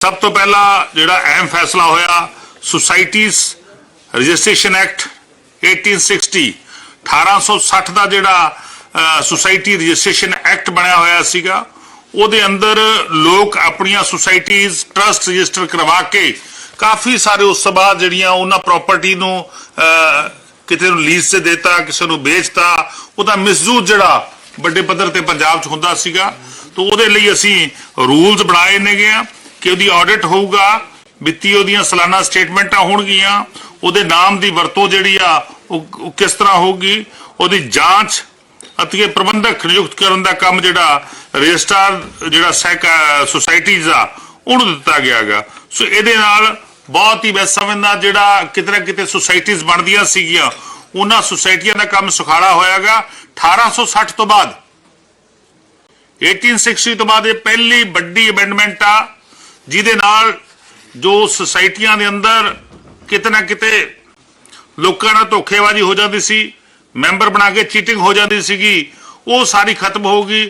ਸਭ ਤੋਂ ਪਹਿਲਾਂ ਜਿਹੜਾ ਅਹਿਮ ਫੈਸਲਾ ਹੋਇਆ ਸੁਸਾਇਟੀਜ਼ ਰਜਿਸਟ੍ਰੇਸ਼ਨ ਐਕਟ 1860 1860 ਦਾ ਜਿਹੜਾ ਸੁਸਾਇਟੀ ਰਜਿਸਟ੍ਰੇਸ਼ਨ ਐਕਟ ਬਣਿਆ ਹੋਇਆ ਸੀਗਾ ਉਹਦੇ ਅੰਦਰ ਲੋਕ ਆਪਣੀਆਂ ਸੁਸਾਇਟੀਜ਼ ਟਰਸਟ ਰਜਿਸਟਰ ਕਰਵਾ ਕੇ ਕਾਫੀ ਸਾਰੇ ਉਸ ਤੋਂ ਬਾਅਦ ਜਿਹੜੀਆਂ ਉਹਨਾਂ ਪ੍ਰਾਪਰਟੀ ਨੂੰ ਅਹ, ਕਿਤੇ ਨੂੰ ਲੀਜ਼ ਤੇ ਦੇਤਾ ਕਿਸੇ ਨੂੰ ਵੇਚਤਾ ਉਹਦਾ ਮਿਸਯੂਜ਼ ਜਿਹੜਾ ਵੱਡੇ ਪੱਧਰ ਤੇ ਪੰਜਾਬ 'ਚ ਹੁੰਦਾ ਸੀਗਾ ਤਾਂ ਉਹਦੇ ਲਈ ਅਸੀਂ ਰੂਲਸ ਬਣਾਏ ਨੇਗੇ ਆ। ਕਿ ਉਹਦੀ ਆਡਿਟ ਹੋਊਗਾ, ਵਿੱਤੀ ਉਹਦੀਆਂ ਸਾਲਾਨਾ ਸਟੇਟਮੈਂਟਾਂ ਹੋਣਗੀਆਂ, ਉਹਦੇ ਨਾਮ ਦੀ ਵਰਤੋਂ ਜਿਹੜੀ ਆ, ਉਹ ਕਿਸ ਤਰ੍ਹਾਂ ਹੋਊਗੀ, ਉਹਦੀ ਜਾਂਚ ਅਤੇ ਪ੍ਰਬੰਧਕ ਨਿਯੁਕਤ ਕਰਨ ਦਾ ਕੰਮ ਜਿਹੜਾ ਰਜਿਸਟਰ ਜਿਹੜਾ ਸੁਸਾਇਟੀਜ਼ ਆ, ਉਹਨੂੰ ਦਿੱਤਾ ਗਿਆਗਾ ਸੋ ਇਹਦੇ ਨਾਲ ਬਹੁਤ ਹੀ ਮੈਂ ਸਮਝਦਾ ਜਿਹੜਾ ਕਿਤੇ ਨਾ ਕਿਤੇ ਸੁਸਾਇਟੀਜ਼ ਬਣਦੀਆਂ ਸੀਗੀਆਂ, ਉਹਨਾਂ ਸੁਸਾਇਟੀਆਂ ਦਾ ਕੰਮ ਸੁਖਾਲਾ ਹੋਇਆਗਾ 1860 ਤੋਂ ਬਾਅਦ। 1860 ਤੋਂ ਬਾਅਦ ਇਹ ਪਹਿਲੀ ਵੱਡੀ ਅਮੈਂਡਮੈਂਟ ਆ ਜਿਹਦੇ ਨਾਲ ਜੋ ਸੁਸਾਇਟੀਆਂ ਦੇ ਅੰਦਰ ਕਿਤੇ ਨਾ ਕਿਤੇ ਲੋਕਾਂ ਨਾਲ ਧੋਖੇਬਾਜ਼ੀ ਹੋ ਜਾਂਦੀ ਸੀ, ਮੈਂਬਰ ਬਣਾ ਕੇ ਚੀਟਿੰਗ ਹੋ ਜਾਂਦੀ ਸੀਗੀ, ਉਹ ਸਾਰੀ ਖਤਮ ਹੋਊਗੀ।